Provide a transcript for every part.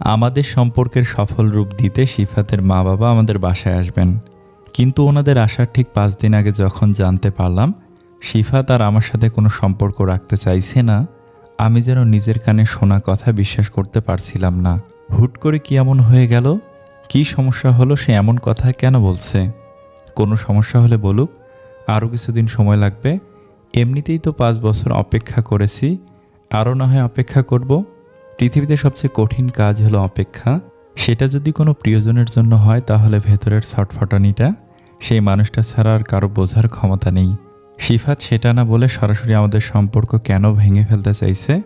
আমাদের সম্পর্কের সফল রূপ দিতে শিফাতের মা বাবা আমাদের বাসায় আসবেন। কিন্তু ওনাদের আসার ঠিক পাঁচ দিন আগে যখন জানতে পারলাম, শিফাত আর আমার সাথে কোনো সম্পর্ক রাখতে চাইছে না, আমি যেন নিজের কানে শোনা কথা বিশ্বাস করতে পারছিলাম না। হুট করে কি এমন হয়ে গেল? কি সমস্যা হলো সে এমন কথা কেন বলছে? কোনো সমস্যা হলে বলুক, আরও কিছুদিন সময় লাগবে। এমনিতেই তো পাঁচ বছর অপেক্ষা করেছি, আরও না হয় অপেক্ষা করব। পৃথিবীতে সবচেয়ে কঠিন কাজ হলো অপেক্ষা। সেটা যদি কোনো প্রিয়জনের জন্য হয়, তাহলে ভেতরের ছটফটানিটা, সেই মানুষটা ছাড়া আর কারও বোঝার ক্ষমতা নেই। সিফাত সেটা না বলে সরাসরি আমাদের সম্পর্ক কেন ভেঙে ফেলতে চাইছে,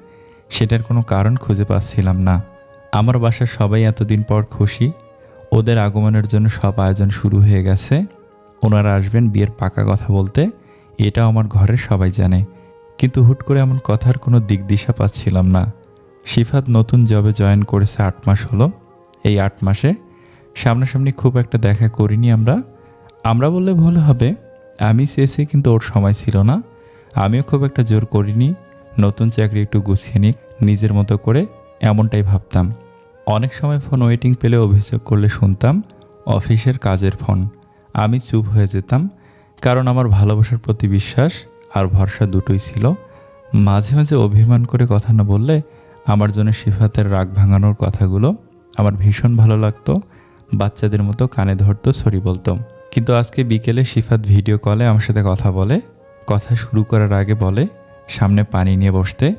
সেটার কোনো কারণ খুঁজে পাচ্ছিলাম না। আমার বাসার সবাই এতদিন পর খুশি। ওদের আগমনের জন্য সব আয়োজন শুরু হয়ে গেছে। ওনারা আসবেন বিয়ের পাকা কথা বলতে, এটাও আমার ঘরের সবাই জানে। কিন্তু হুট করে এমন কথার কোনো দিক দিশা পাচ্ছিলাম না। শিফাত নতুন জবে জয়েন করেছে আট মাস হলো। এই আট মাসে সামনাসামনি খুব একটা দেখা করিনি আমরা। আমরা বললে ভুল হবে। আমি চেয়েছি কিন্তু ওর সময় ছিল না। আমিও খুব একটা জোর করিনি। নতুন চাকরি একটু গুছিয়ে নিক, নিজের মতো করে, এমনটাই ভাবতাম। অনেক সময় ফোন ওয়েটিং পেলে অভিযোগ করলে শুনতাম, অফিসের কাজের ফোন আমি চুপ হয়ে যেতাম, কারণ আমার ভালোবাসার প্রতি বিশ্বাস আর ভরসা দুটোই ছিল। মাঝে মাঝে অভিমান করে কথা না বললে আমার জন্য সিফাতের রাগ ভাঙানোর কথাগুলো আমার ভীষণ ভালো লাগতো, বাচ্চাদের মতো কানে ধরতো, সরি বলতো। কিন্তু আজকে বিকেলে সিফাত ভিডিও কলে আমার সাথে কথা বলে, কথা শুরু করার আগে বলে, সামনে পানি নিয়ে বসতে,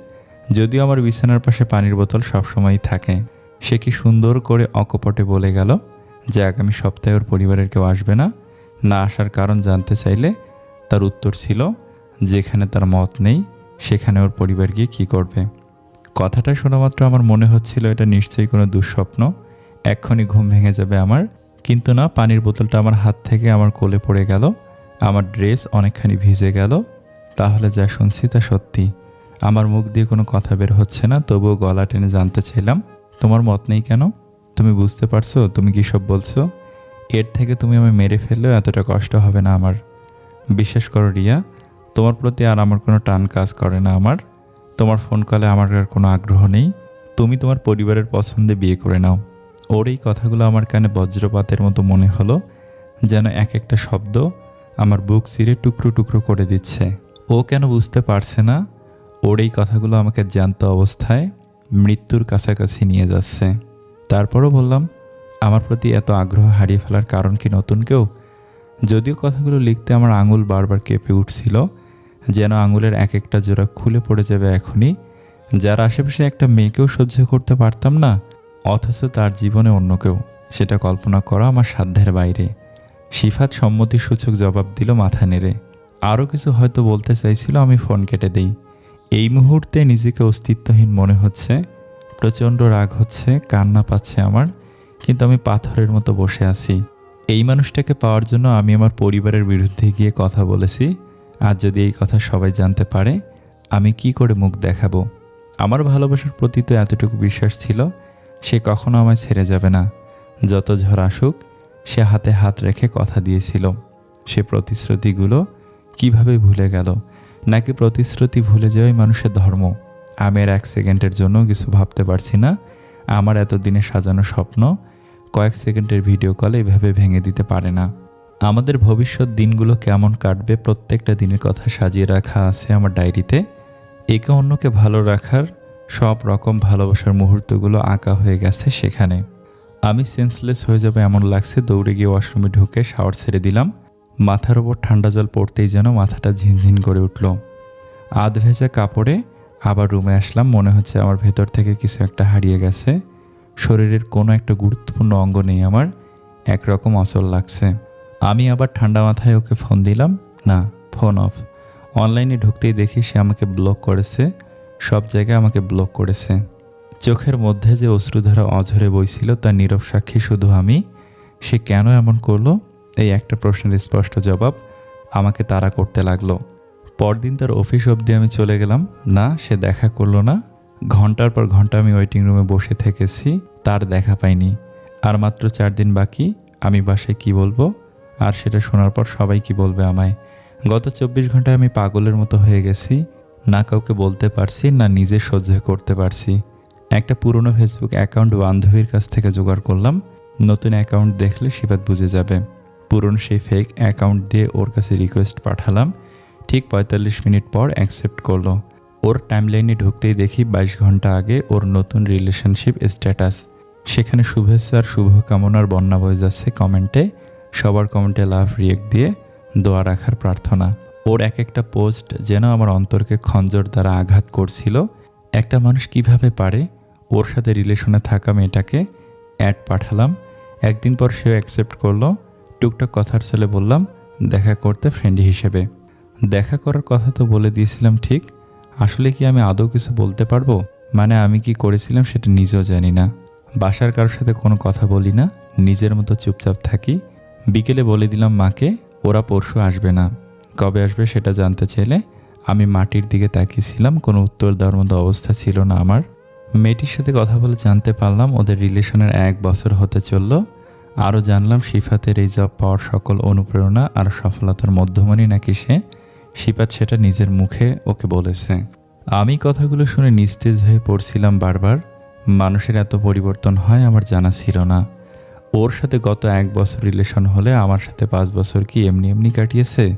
যদিও আমার বিছানার পাশে পানির বোতল সবসময়ই থাকে। সে কি সুন্দর করে অকপটে বলে গেল যে আগামী সপ্তাহে ওর পরিবারের কেউ আসবে না না আসার কারণ জানতে চাইলে তার উত্তর ছিল, যেখানে তার মত নেই, সেখানে ওর পরিবার গিয়ে কী করবে। কথাটা শোনা মাত্র আমার মনে হচ্ছিল এটা নিশ্চয়ই কোনো দুঃস্বপ্ন। এক্ষুনি ঘুম ভেঙে যাবে আমার। কিন্তু না, পানির বোতলটা আমার হাত থেকে আমার কোলে পড়ে গেল। আমার ড্রেস অনেকখানি ভিজে গেল। তাহলে যা শুনছি তা সত্যি। আমার মুখ দিয়ে কোনো কথা বের হচ্ছে না, তবুও গলা টেনে জানতে চাইলাম, তোমার মত নেই কেন? তুমি বুঝতে পারছ? তুমি কী সব বলছো? এর থেকে তুমি আমি মেরে ফেললেও এতটা কষ্ট হবে না আমার। বিশ্বাস করো রিয়া, তোমার প্রতি আর আমার কোনো টান কাজ করে না আমার। তোমার ফোন কলে আমার আর কোনো আগ্রহ নেই। তুমি তোমার পরিবারের পছন্দে বিয়ে করে নাও। ওর এই কথাগুলো আমার কানে বজ্রপাতের মতো মনে হলো, যেন এক একটা শব্দ আমার বুক চিরে টুকরো টুকরো করে দিচ্ছে। ও কেন বুঝতে পারছে না, ওর এই কথাগুলো আমাকে জ্যান্ত অবস্থায় মৃত্যুর কাছাকাছি নিয়ে যাচ্ছে। তারপরও বললাম, আমার প্রতি এত আগ্রহ হারিয়ে ফেলার কারণ কি নতুন কেউ? যদিও কথাগুলো লিখতে আমার আঙুল বারবার কেঁপে উঠছিল যেন আঙুলের এক একটা জোড়া খুলে পড়ে যাবে এখনই। যার আশেপাশে একটা মেয়েকেও সহ্য করতে পারতাম না, অথচ তার জীবনে অন্য কেউ। সেটা কল্পনা করা আমার সাধ্যের বাইরে। সিফাত সম্মতিসূচক জবাব দিল মাথা নেড়ে। আরও কিছু হয়তো বলতে চাইছিল আমি ফোন কেটে দেই। এই মুহূর্তে নিজেকে অস্তিত্বহীন মনে হচ্ছে। প্রচণ্ড রাগ হচ্ছে, কান্না পাচ্ছে আমার, কিন্তু আমি পাথরের মতো বসে আছি। এই মানুষটাকে পাওয়ার জন্য আমি আমার পরিবারের বিরুদ্ধে গিয়ে কথা বলেছি। আর যদি এই কথা সবাই জানতে পারে, আমি কি করে মুখ দেখাবো? আমার ভালোবাসার প্রতি তো এতটুকু বিশ্বাস ছিল, সে কখনো আমায় ছেড়ে যাবে না। যত ঝড় আসুক, সে হাতে হাত রেখে কথা দিয়েছিল। সে প্রতিশ্রুতিগুলো কীভাবে ভুলে গেল? নাকি প্রতিশ্রুতি ভুলে যাওয়াই মানুষের ধর্ম? আমি আর এক সেকেন্ডের জন্য কিছু ভাবতে পারছি না। আমার এতদিনে সাজানো স্বপ্ন কয়েক সেকেন্ডের ভিডিও কলে এভাবে ভেঙে দিতে পারে না। আমাদের ভবিষ্যৎ দিনগুলো কেমন কাটবে, প্রত্যেকটা দিনের কথা সাজিয়ে রাখা আছে আমার ডায়েরিতে। একে অন্যকে ভালো রাখার, সব রকম ভালোবাসার মুহূর্তগুলো আঁকা হয়ে গেছে সেখানে। আমি সেন্সলেস হয়ে যাবে এমন লাগছে, দৌড়ে গিয়ে ওয়াশরুমে ঢুকে শাওয়ার ছেড়ে দিলাম। মাথার ওপর ঠান্ডা জল পড়তেই যেন মাথাটা ঝিনঝিন করে উঠল। আধ ভেজা কাপড়ে আবার রুমে আসলাম, মনে হচ্ছে আমার ভেতর থেকে কিছু একটা হারিয়ে গেছে। শরীরের কোনো একটা গুরুত্বপূর্ণ অঙ্গ নেই আমার, একরকম অচল লাগছে। আমি আবার ঠান্ডা মাথায় ওকে ফোন দিলাম। না ফোন অফ অনলাইনে ঢুকতেই দেখি সে আমাকে ব্লক করেছে। সব জায়গায় আমাকে ব্লক করেছে। চোখের মধ্যে যে অশ্রুধারা অঝরে বইছিল তার নীরব সাক্ষী শুধু আমি। সে কেন এমন করল? এই একটা প্রশ্নের স্পষ্ট জবাব আমাকে তাড়া করতে লাগল। পরদিন তার অফিস অবধি আমি চলে গেলাম। না, সে দেখা করল না। ঘণ্টার পর ঘণ্টা আমি ওয়েটিং রুমে বসে থেকেছি। তার দেখা পাইনি। আর মাত্র চার দিন বাকি। আমি বাসায় কি বলব? আর সেটা শোনার পর সবাই কি বলবে আমায়? গত চব্বিশ ঘন্টায় আমি পাগলের মতো হয়ে গেছি, না কাউকে বলতে পারছি, না নিজে সহ্য করতে পারছি। একটা পুরনো ফেসবুক অ্যাকাউন্ট বান্ধবীর কাছ থেকে জোগাড় করলাম, নতুন অ্যাকাউন্ট দেখলে শিফাত বুঝে যাবে। পুরনো সেই ফেক অ্যাকাউন্ট দিয়ে ওর কাছে রিকোয়েস্ট পাঠালাম, ঠিক পঁয়তাল্লিশ মিনিট পর অ্যাকসেপ্ট করল। ওর টাইমলাইনে ঢুকতেই দেখি বাইশ ঘণ্টা আগে ওর নতুন রিলেশনশিপ স্ট্যাটাস সেখানে শুভেচ্ছা আর শুভকামনার বন্যা বয়ে যাচ্ছে কমেন্টে সবার কমেন্টে লাভ রিয়েক্ট দিয়ে দোয়া রাখার প্রার্থনা। ওর এক একটা পোস্ট যেন আমার অন্তরকে খঞ্জর দ্বারা আঘাত করছিল। একটা মানুষ কীভাবে পারে? ওর সাথে রিলেশনে থাকা মেয়েটাকে অ্যাড পাঠালাম। একদিন পর সেও অ্যাকসেপ্ট করল। টুকটাক কথার ছেলে বললাম, দেখা করতে ফ্রেন্ড হিসেবে। দেখা করার কথা তো বলে দিয়েছিলাম ঠিক। আসলে কি আমি আদৌ কিছু বলতে পারব? মানে আমি কি করেছিলাম সেটা নিজেও জানি না। বাসার কারোর সাথে কোনো কথা বলি না। নিজের মতো চুপচাপ থাকি। বিকেলে বলে দিলাম মাকে, ওরা পরশু আসবে না। কবে আসবে সেটা জানতে চাইলে আমি মাটির দিকে তাকিয়েছিলাম, কোনো উত্তর দেওয়ার মতো অবস্থা ছিল না আমার। মেয়েটির সাথে কথা বলে জানতে পারলাম ওদের রিলেশনের এক বছর হতে চলল। আরও জানলাম শিফাতের এই জব পাওয়ার সকল অনুপ্রেরণা আর সফলতার মধ্যমণি নাকি সে। শিফাত সেটা নিজের মুখে ওকে বলেছে। আমি কথাগুলো শুনে নিস্তেজ হয়ে পড়ছিলাম বারবার। মানুষের এত পরিবর্তন হয় আমার জানা ছিল না। ওর সাথে গত এক বছর রিলেশন হলে আমার সাথে পাঁচ বছর কি এমনি এমনি কাটিয়েছে?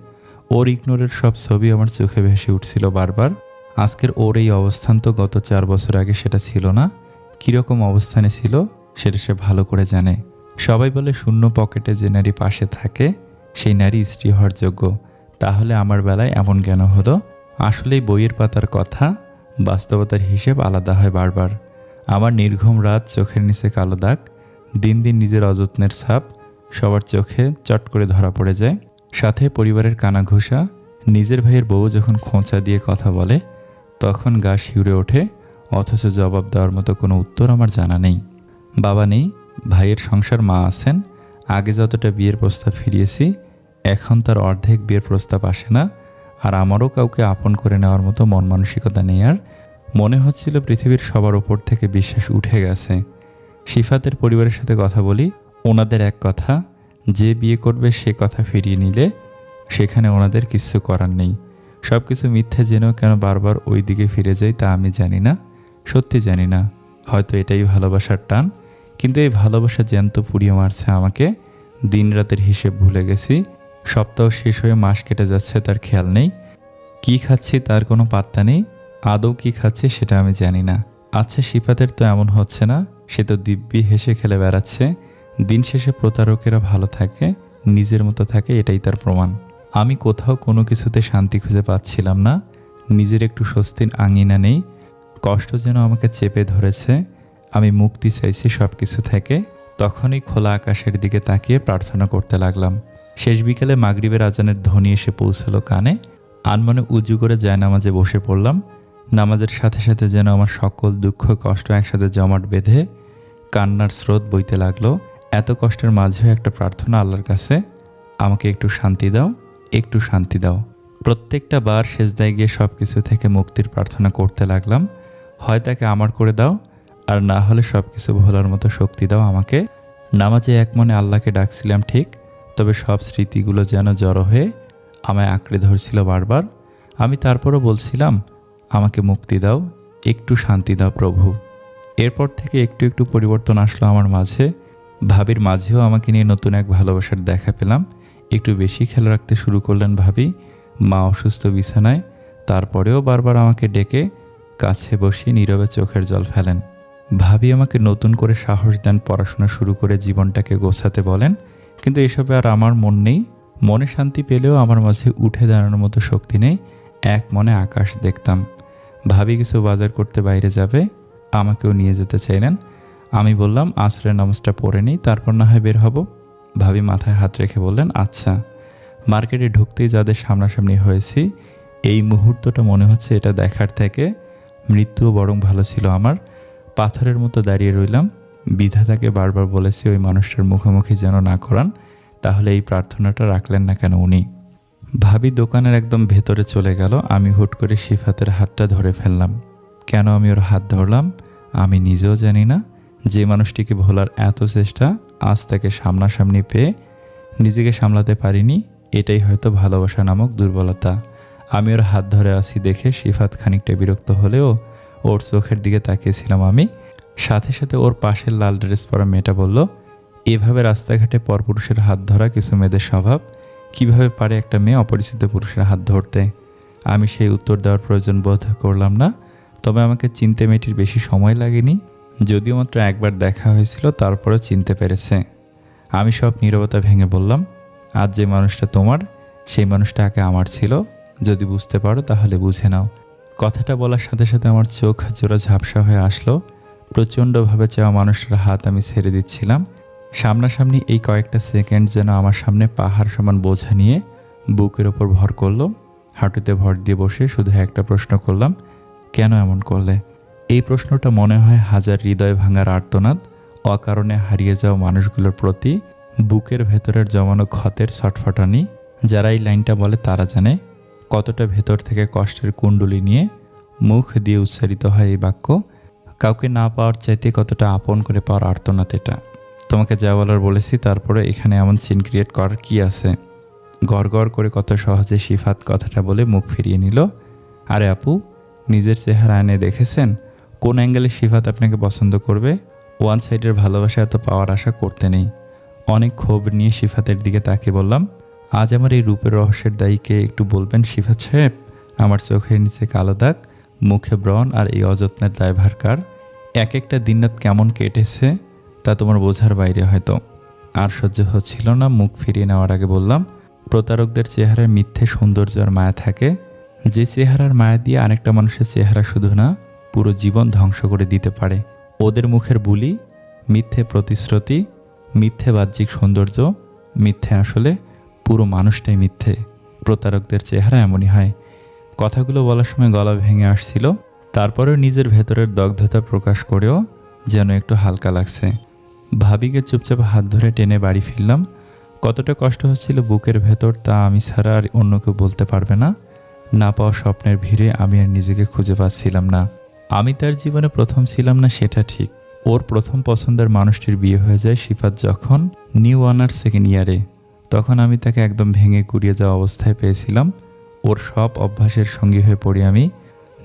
ওর ইগনোরের সব ছবি আমার চোখে ভেসে উঠছিল বারবার। আজকের ওর এই অবস্থান তো গত চার বছর আগে সেটা ছিল না। কীরকম অবস্থানে ছিল, সেটা সে ভালো করে জানে। সবাই বলে শূন্য পকেটে যে নারী পাশে থাকে, সেই নারী স্ত্রী হওয়ার যোগ্য। তাহলে আমার বেলায় এমন কেন হলো? আসলেই বইয়ের পাতার কথা, বাস্তবতার হিসেব আলাদা হয় বারবার। আমার নির্ঘুম রাত চোখের নিচে কালো দাগ দিন দিন নিজের অযত্নের ছাপ সবার চোখে চট করে ধরা পড়ে যায়। সাথে পরিবারের কানাঘুষা, নিজের ভাইয়ের বউ যখন খোঁচা দিয়ে কথা বলে, তখন গা শিউরে ওঠে, অথচ জবাব দেওয়ার মতো কোনো উত্তর আমার জানা নেই। বাবা নেই, ভাইয়ের সংসার মা আছেন, আগে যতটা বিয়ের প্রস্তাব ফিরিয়েছি, এখন তার অর্ধেক বিয়ের প্রস্তাব আসে না, আর আমারও কাউকে আপন করে নেওয়ার মতো মন মানসিকতা নেই আর। মনে হচ্ছিল পৃথিবীর সবার ওপর থেকে বিশ্বাস উঠে গেছে। শিফাতের পরিবারের সাথে কথা বলি, ওনাদের এক কথা, যে বিয়ে করবে সে কথা ফিরিয়ে নিলে সেখানে ওনাদের কিছু করার নেই। সব কিছু মিথ্যে জেনেও কেন বারবার ওই দিকে ফিরে যাই তা আমি জানি না, সত্যি জানি না। হয়তো এটাই ভালোবাসার টান, কিন্তু এই ভালোবাসা জ্যান্ত পুড়িয়ে মারছে আমাকে। দিন রাতের হিসেব ভুলে গেছি, সপ্তাহ শেষ হয়ে মাস কেটে যাচ্ছে, তার খেয়াল নেই। কি খাচ্ছি তার কোনো পাত্তা নেই, আদৌ কি খাচ্ছি সেটা আমি জানি না। আচ্ছা শিফাতের তো এমন হচ্ছে না সে তো দিব্যি হেসে খেলে বেড়াচ্ছে। দিন শেষে প্রতারকেরা ভালো থাকে, নিজের মতো থাকে, এটাই তার প্রমাণ। আমি কোথাও কোনো কিছুতে শান্তি খুঁজে পাচ্ছিলাম না। নিজের একটু স্বস্তির আঙিনা নেই। কষ্ট যেন আমাকে চেপে ধরেছে। আমি মুক্তি চাইছি সব কিছু থেকে। তখনই খোলা আকাশের দিকে তাকিয়ে প্রার্থনা করতে লাগলাম। শেষ বিকেলে মাগরিবের আজানের ধ্বনি এসে পৌঁছালো কানে। আনমনে উজু করে যায় নামাজে বসে পড়লাম। নামাজের সাথে সাথে যেন আমার সকল দুঃখ, কষ্ট একসাথে জমাট বেঁধে কান্নার স্রোত বইতে লাগল। এত কষ্টের মাঝেও একটা প্রার্থনা আল্লাহর কাছে, আমাকে একটু শান্তি দাও, একটু শান্তি দাও। প্রত্যেকটা বার সেজদায় গিয়ে সব কিছু থেকে মুক্তির প্রার্থনা করতে লাগলাম। হয় তাকে আমার করে দাও, আর না হলে সব কিছু ভোলার মতো শক্তি দাও আমাকে। নামাজে এক মনে আল্লাহকে ডাকছিলাম ঠিক, তবে সব স্মৃতিগুলো যেন জড়ো হয়ে আমায় আঁকড়ে ধরছিল বারবার। আমি তারপরও বলছিলাম আমাকে মুক্তি দাও, একটু শান্তি দাও প্রভু। এরপর থেকে একটু একটু পরিবর্তন আসলো আমার মাঝে। ভাবির মাঝেও আমাকে নিয়ে নতুন এক ভালোবাসার দেখা পেলাম। একটু বেশি খেয়াল রাখতে শুরু করলেন ভাবি। মা অসুস্থ বিছানায়, তারপরেও বারবার আমাকে ডেকে কাছে বসিয়ে নীরবে চোখের জল ফেলেন। ভাবি আমাকে নতুন করে সাহস দেন পড়াশোনা শুরু করে জীবনটাকে গোছাতে বলেন, কিন্তু এসবে আর আমার মন নেই। মনে শান্তি পেলেও আমার মাঝে উঠে দাঁড়ানোর মতো শক্তি নেই। এক মনে আকাশ দেখতাম। ভাবি কিছু বাজার করতে বাইরে যাবে, আমাকেও নিয়ে যেতে চাইলেন। আমি বললাম আসরের নামাজটা পড়ে নিই, তারপর না হয় বের হব। ভাবি মাথায় হাত রেখে বললেন আচ্ছা। মার্কেটে ঢুকতেই যাদের সামনাসামনি হয়েছি, এই মুহূর্তটা মনে হচ্ছে এটা দেখার থেকে মৃত্যুও বরং ভালো ছিল আমার। পাথরের মতো দাঁড়িয়ে রইলাম। বিধাতাকে বারবার বলেছি, ওই মানুষটার মুখোমুখি যেন না করান, তাহলে এই প্রার্থনাটা রাখলেন না কেন উনি? ভাবি দোকানের একদম ভেতরে চলে গেল, আমি হুট করে শিফাতের হাতটা ধরে ফেললাম। কেন আমি ওর হাত ধরলাম? আমি নিজেও জানি না। যে মানুষটিকে ভোলার এত চেষ্টা আজ তাকে সামনাসামনি পেয়ে নিজেকে সামলাতে পারিনি, এটাই হয়তো ভালোবাসা নামক দুর্বলতা। আমি ওর হাত ধরে আছি দেখে শিফাত খানিকটা বিরক্ত হলেও ওর চোখের দিকে তাকিয়েছিলাম আমি। সাথে সাথে ওর পাশের লাল ড্রেস পরা মেয়েটা বলল, এভাবে রাস্তাঘাটে পরপুরুষের হাত ধরা কিছু মেয়েদের স্বভাব। কীভাবে পারে একটা মেয়ে অপরিচিত পুরুষের হাত ধরতে? আমি সেই উত্তর দেওয়ার প্রয়োজন বোধ করলাম না, তবে আমাকে চিনতে মেয়েটির বেশি সময় লাগেনি, যদিও মাত্র একবার দেখা হয়েছিল, তারপরেও চিনতে পেরেছে। আমি সব নীরবতা ভেঙে বললাম, আজ যে মানুষটা তোমার, সেই মানুষটা আগে আমার ছিল। যদি বুঝতে পারো তাহলে বুঝে নাও। কথাটা বলার সাথে সাথে আমার চোখ জোড়া ঝাপসা হয়ে আসলো। প্রচণ্ডভাবে চাওয়া মানুষটার হাত আমি ছেড়ে দিচ্ছিলাম সামনাসামনি এই কয়েকটা সেকেন্ড যেন আমার সামনে পাহাড় সমান বোঝা নিয়ে বুকের ওপর ভর করল। হাঁটুতে ভর দিয়ে বসে শুধু একটা প্রশ্ন করলাম, কেন এমন করলে? এই প্রশ্নটা মনে হয় হাজার হৃদয় ভাঙার আর্তনাদ, অকারণে হারিয়ে যাওয়া মানুষগুলোর প্রতি বুকের ভেতরের জমানো ক্ষতের ছটফটানি, যারা এই লাইনটা বলে তারা জানে কতটা ভেতর থেকে কষ্টের কুণ্ডলি নিয়ে মুখ দিয়ে উচ্চারিত হয় এই বাক্য। কাউকে না পাওয়ার চাইতে কতটা আপন করে পাওয়ার আর্তনাদ এটা। তোমাকে যা বলার বলেছি, তারপরে এখানে এমন সিন ক্রিয়েট করার কি আছে? গড় গড় করে কত সহজে সিফাত কথাটা বলে মুখ ফিরিয়ে নিল। আরে আপু, নিজের চেহারা এনে দেখেছেন? কোন অ্যাঙ্গেলে সিফাত আপনাকে পছন্দ করবে? ওয়ান সাইডের ভালোবাসা এত পাওয়ার আশা করতে নেই। অনেক ক্ষোভ নিয়ে সিফাতের দিকে তাকে বললাম, আজ আমার এই রূপের রহস্যের দায়ীকে একটু বলবেন সিফাত সাহেব? আমার চোখের নিচে কালো দাগ, মুখে ব্রণ আর এই অযত্নের দায়ভার কার? এক একটা দিনরাত কেমন কেটেছে? তা তোমার বোঝার বাইরে হয়তো। আর সহ্য হচ্ছিল না, মুখ ফিরিয়ে নেওয়ার আগে বললাম, প্রতারকদের চেহারায় মিথ্যে সৌন্দর্য আর মায়া থাকে। যে চেহারার মায়া দিয়ে আরেকটা মানুষের চেহারা শুধু না, পুরো জীবন ধ্বংস করে দিতে পারে। ওদের মুখের বুলি, মিথ্যে প্রতিশ্রুতি, মিথ্যে বাহ্যিক সৌন্দর্য, মিথ্যে আসলে পুরো মানুষটাই মিথ্যে। প্রতারকদের চেহারা এমনই হয়। কথাগুলো বলার সময় গলা ভেঙে আসছিল, তারপরেও নিজের ভেতরের দগ্ধতা প্রকাশ করেও যেন একটু হালকা লাগছে। ভাবিকে চুপচাপ হাত ধরে টেনে বাড়ি ফিরলাম। কতটা কষ্ট হচ্ছিল বুকের ভেতর তা আমি ছাড়া আর অন্য কেউ বলতে পারবে না। না পাওয়া স্বপ্নের ভিড়ে আমি আর নিজেকে খুঁজে পাচ্ছিলাম না। আমি তার জীবনে প্রথম ছিলাম না সেটা ঠিক। ওর প্রথম পছন্দের মানুষটির বিয়ে হয়ে যায় সিফাত যখন নিউ অনার্স সেকেন্ড ইয়ারে। তখন আমি তাকে একদম ভেঙে কুড়িয়ে যাওয়া অবস্থায় পেয়েছিলাম। ওর সব অভ্যাসের সঙ্গী হয়ে পড়ি আমি।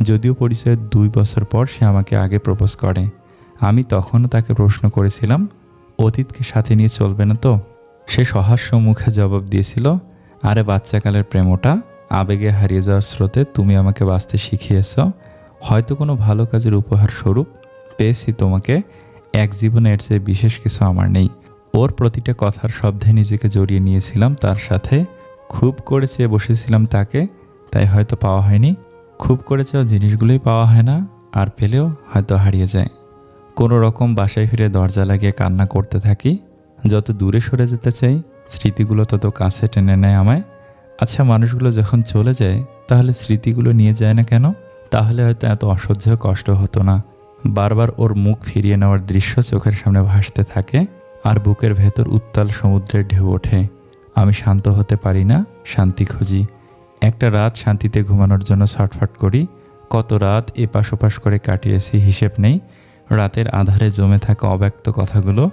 যদিও পরিচয়ের দুই বছর পর সে আমাকে আগে প্রপোজ করে। আমি তখনও তাকে প্রশ্ন করেছিলাম অতীতকে সাথে নিয়ে চলবে না তো? সে সহাস্য মুখে জবাব দিয়েছিল, আরে বাচ্চাকালের প্রেমটা, আবেগে হারিয়ে যাওয়ার স্রোতে তুমি আমাকে বাঁচতে শিখিয়েছ। হয়তো কোনো ভালো কাজের উপহার স্বরূপ পেয়েছি তোমাকে, এক জীবনে এর চেয়ে বিশেষ কিছু আমার নেই। ওর প্রতিটা কথার শব্দে নিজেকে জড়িয়ে নিয়েছিলাম, তার সাথে খুব করে চেয়ে বসেছিলাম তাকে, তাই হয়তো পাওয়া হয়নি। খুব করে চেয়েও জিনিসগুলোই পাওয়া হয় না, আর পেলেও হয়তো হারিয়ে যায়। কোনো রকম বাসায় ফিরে দরজা লাগিয়ে কান্না করতে থাকি। যত দূরে সরে যেতে চাই, স্মৃতিগুলো তত কাছে টেনে নেয় আমায়। আচ্ছা মানুষগুলো যখন চলে যায়, তাহলে স্মৃতিগুলো নিয়ে যায় না কেন? তাহলে হয়তো এত অসহ্য কষ্ট হতো না। বারবার ওর মুখ ফিরিয়ে নেওয়ার দৃশ্য চোখের সামনে ভাসতে থাকে আর বুকের ভেতর উত্তাল সমুদ্রের ঢেউ ওঠে। আমি শান্ত হতে পারি না, শান্তি খুঁজি। একটা রাত শান্তিতে ঘুমানোর জন্য ছটফট করি। কত রাত এপাশ ওপাশ করে কাটিয়েছি, হিসেব নেই। রাতের আধারে জমে থাকা অব্যক্ত কথাগুলো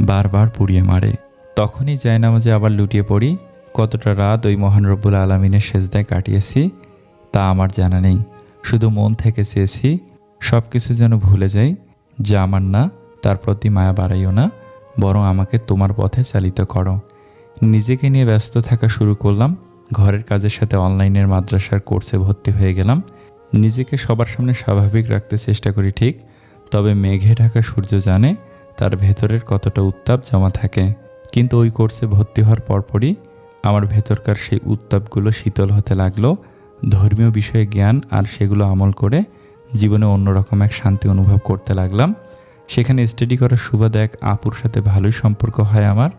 বারবার পুড়িয়ে মারে। তখনই জায়নামাজে আবার লুটিয়ে পড়ি। কতটা রাত ওই মহান রব্বুল আলমিনের সেজদায় কাটিয়েছি, তা আমার জানা নেই। শুধু মন থেকে চেয়েছি সব কিছু যেন ভুলে যাই। যা আমার না, তার প্রতি মায়া বাড়াইও না, বরং আমাকে তোমার পথে চালিত করো। নিজেকে নিয়ে ব্যস্ত থাকা শুরু করলাম। ঘরের কাজের সাথে অনলাইনের মাদ্রাসার কোর্সে ভর্তি হয়ে গেলাম। নিজেকে সবার সামনে স্বাভাবিক রাখতে চেষ্টা করি, ঠিক? তবে মেঘে ঢাকা সূর্য জানে তার ভেতরের কতটা উত্তাপ জমা থাকে। কিন্তু ওই কোর্সে ভর্তি হওয়ার পরপরই আমার ভেতরকার সেই উত্তাপগুলো শীতল হতে লাগল। ধর্মীয় বিষয়ে জ্ঞান আর সেগুলো আমল করে জীবনে অন্যরকম এক শান্তি অনুভব করতে লাগলাম। সেখানে স্টাডি করার সুবাদে এক আপুর সাথে ভালোই সম্পর্ক হয় আমার।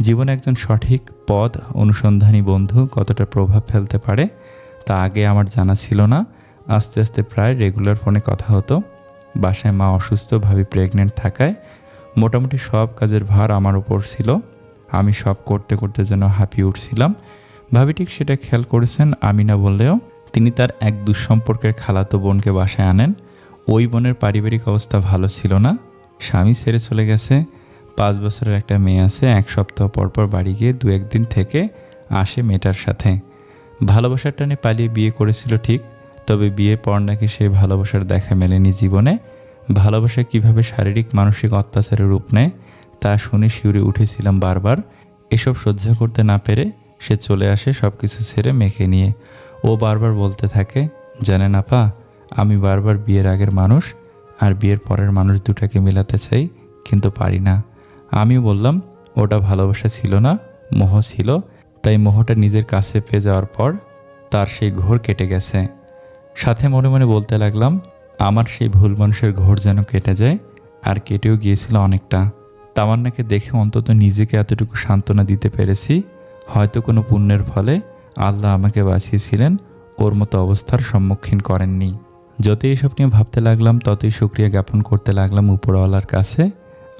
জীবনে একজন সঠিক পথ অনুসন্ধানী বন্ধু কতটা প্রভাব ফেলতে পারে তা আগে আমার জানা ছিল না। আস্তে আস্তে প্রায় রেগুলার ফোনে কথা হতো। বাসায় মা অসুস্থ ভাবি প্রেগনেন্ট থাকায় মোটামুটি সব কাজের ভার আমার উপর ছিল। আমি সব করতে করতে যেন হাঁপিয়ে উঠছিলাম। ভাবি ঠিক সেটা খেয়াল করেছেন, আমি না বললেও তিনি তার এক দুঃসম্পর্কের খালাতো বোনকে বাসায় আনেন। ওই বোনের পারিবারিক অবস্থা ভালো ছিল না। স্বামী ছেড়ে চলে গেছে। পাঁচ বছরের একটা মেয়ে আছে, এক সপ্তাহ পর পর বাড়ি গিয়ে দু একদিন থেকে আসে মেয়েটার সাথে। ভালোবাসার টানে পালিয়ে বিয়ে করেছিল ঠিক। তবে বিয়ে পর নাকি সেই ভালোবাসার দেখা মেলেনি জীবনে। ভালোবাসা কীভাবে শারীরিক, মানসিক অত্যাচারের রূপ নেয়, তা শুনে শিউরে উঠেছিলাম বারবার। এসব সহ্য করতে না পেরে সে চলে আসে সব কিছু ছেড়ে মেখে নিয়ে। ও বারবার বলতে থাকে জানে না পা আমি বারবার বিয়ের আগের মানুষ, আর বিয়ের পরের মানুষ দুটাকে মেলাতে চাই, কিন্তু পারি না। আমিও বললাম, ওটা ভালোবাসা ছিল না, মোহ ছিল, তাই মোহটা নিজের কাছে পেয়ে যাওয়ার পর তার সেই ঘোর কেটে গেছে। সাথে মনে মনে বলতে লাগলাম, আমার সেই ভুল মানুষের ঘোর যেন কেটে যায়, আর কেটেও গিয়েছিল অনেকটা। তামান্নাকে দেখে অন্তত নিজেকে এতটুকু সান্ত্বনা দিতে পেরেছি। হয়তো কোনো পুণ্যের ফলে আল্লাহ আমাকে বাঁচিয়েছিলেন, ওর মতো অবস্থার সম্মুখীন করেননি। যতই এসব নিয়ে ভাবতে লাগলাম, ততই সুক্রিয়া জ্ঞাপন করতে লাগলাম উপরওয়ালার কাছে,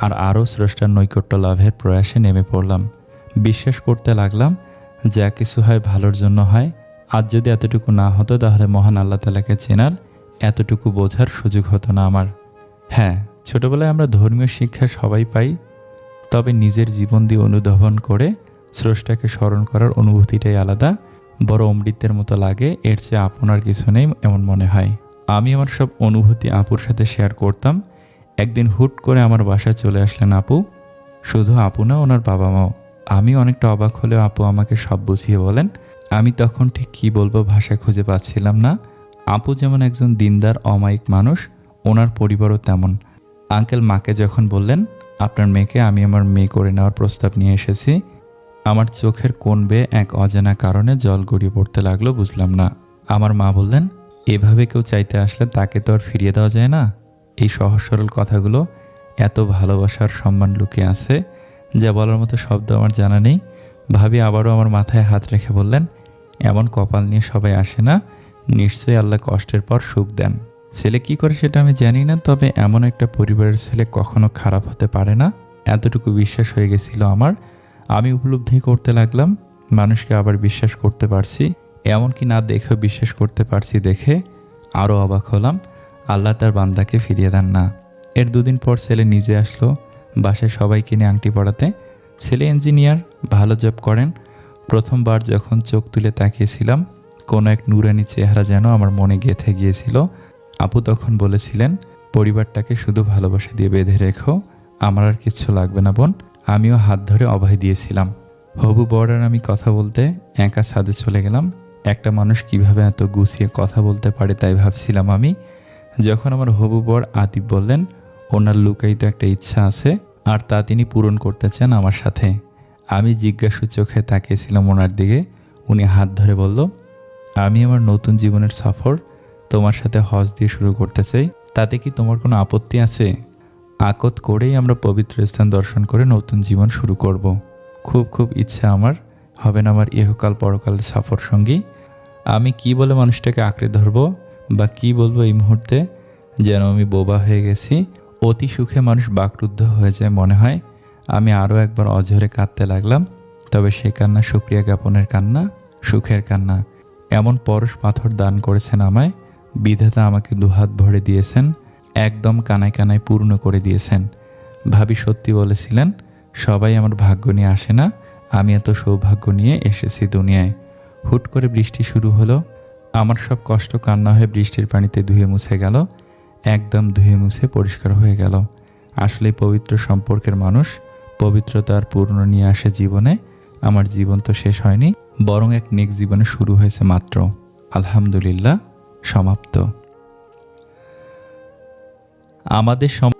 আর আরও স্রষ্টার নৈকট্য লাভের প্রয়াসে নেমে পড়লাম। বিশ্বাস করতে লাগলাম, যা কিছু হয় ভালোর জন্য হয় আজ যদি এতটুকু না হতো, তাহলে মহান আল্লাহ তালাকে চেনার এতটুকু বোঝার সুযোগ হতো না আমার। হ্যাঁ ছোটবেলায় আমরা ধর্মীয় শিক্ষা সবাই পাই, তবে নিজের জীবন দিয়ে অনুধাবন করে স্রষ্টাকে স্মরণ করার অনুভূতিটাই আলাদা। বড় অমৃতের মতো লাগে, এর চেয়ে আপনার কিছু নেই এমন মনে হয়। আমি আমার সব অনুভূতি আপুর সাথে শেয়ার করতাম। একদিন হুট করে আমার বাসায় চলে আসলেন আপু। শুধু আপু না, ওনার বাবা মাও আমি অনেকটা অবাক হলেও আপু আমাকে সব বুঝিয়ে বলেন আমি তখন ঠিক কী বলব ভাষা খুঁজে পাচ্ছিলাম না। আপু যেমন একজন দিনদার, অমায়িক মানুষ, ওনার পরিবারও তেমন। আঙ্কেল মাকে যখন বললেন, আপনার মেয়েকে আমি আমার মেয়ে করে নেওয়ার প্রস্তাব নিয়ে এসেছি। আমার চোখের কোন বেয়ে এক অজানা কারণে জল গড়িয়ে পড়তে লাগল, বুঝলাম না। আমার মা বললেন, এভাবে কেউ চাইতে আসলে তাকে তো আর ফিরিয়ে দেওয়া যায় না। এই সহজ সরল কথাগুলো এত ভালোবাসার সম্মান লুকিয়ে আছে, যা বলার মতো শব্দ আমার জানা নেই। ভাবি আবারও আমার মাথায় হাত রেখে বললেন এমন কপাল নিয়ে সবাই আসে না। নিশ্চয়ই আল্লাহ কষ্টের পর সুখ দেন। ছেলে কি করে সেটা আমি জানি না, তবে এমন একটা পরিবারের ছেলে কখনো খারাপ হতে পারে না। এতটুকু বিশ্বাস হয়ে গেছিল আমার। আমি উপলব্ধি করতে লাগলাম, মানুষকে আবার বিশ্বাস করতে পারছি। এমনকি না দেখেও বিশ্বাস করতে পারছি দেখে আরও অবাক হলাম। আল্লাহ তার বান্দাকে ফিরিয়ে দেন না। এর দুদিন পর ছেলে নিজে আসলো বাসায় সবাইকে নিয়ে আংটি পড়াতে ছেলে ইঞ্জিনিয়ার, ভালো জব করেন। প্রথমবার যখন চোখ তুলে তাকিয়েছিলাম, কোনো এক নুরানি চেহারা যেন আমার মনে গেঁথে গিয়েছিল। আপু তখন বলেছিলেন, পরিবারটাকে শুধু ভালোবাসা দিয়ে বেঁধে রেখো, আমার আর কিচ্ছু লাগবে না বোন। আমিও হাত ধরে অভয় দিয়েছিলাম। হবু বর্ডার আমি কথা বলতে একা ছাদে চলে গেলাম। একটা মানুষ কীভাবে এত গুছিয়ে কথা বলতে পারে তাই ভাবছিলাম আমি। যখন আমার হবু বর আতিফ বললেন, ওনার লুকায়িত একটা ইচ্ছা আছে, আর তা তিনি পূরণ করতে চান আমার সাথে। আমি জিজ্ঞাসু চোখে তাকিয়েছিলাম ওনার দিকে। উনি হাত ধরে বলল, আমি আমার নতুন জীবনের সফর তোমার সাথে হজ দিয়ে শুরু করতে চাই। তাতে কি তোমার কোনো আপত্তি আছে? আকত করেই আমরা পবিত্র স্থান দর্শন করে নতুন জীবন শুরু করব। খুব খুব ইচ্ছা আমার হবেন আমার ইহকাল পরকালের সফর সঙ্গী। আমি কি বলে মানুষটাকে আঁকড়ে ধরবো বা কি বলব এই মুহূর্তে? যেন আমি বোবা হয়ে গেছি। অতি সুখে মানুষ বাকরুদ্ধ হয়ে যায় মনে হয়। আমি আরও একবার অঝরে কাঁদতে লাগলাম, তবে সে কান্না সুক্রিয়া জ্ঞাপনের কান্না, সুখের কান্না। এমন পরশ পাথর দান করেছেন আমায়, বিধাতা আমাকে দুহাত ভরে দিয়েছেন, একদম কানায় কানায় পূর্ণ করে দিয়েছেন। ভাবি সত্যি বলেছিলেন, সবাই আমার ভাগ্য নিয়ে আসে না, আমি এত সৌভাগ্য নিয়ে এসেছি দুনিয়ায়। হুট করে বৃষ্টি শুরু হলো, আমার সব কষ্ট কান্না হয়ে বৃষ্টির পানিতে ধুয়ে মুছে গেল, একদম ধুয়ে মুছে পরিষ্কার হয়ে গেল। আসলে পবিত্র সম্পর্কের মানুষ পবিত্রতার পূর্ণ নিয়ে আসে জীবনে, আমার জীবন তো শেষ হয়নি, বরং এক নেক জীবনে শুরু হয়েছে মাত্র। আলহামদুলিল্লাহ, সমাপ্ত। আমাদের সম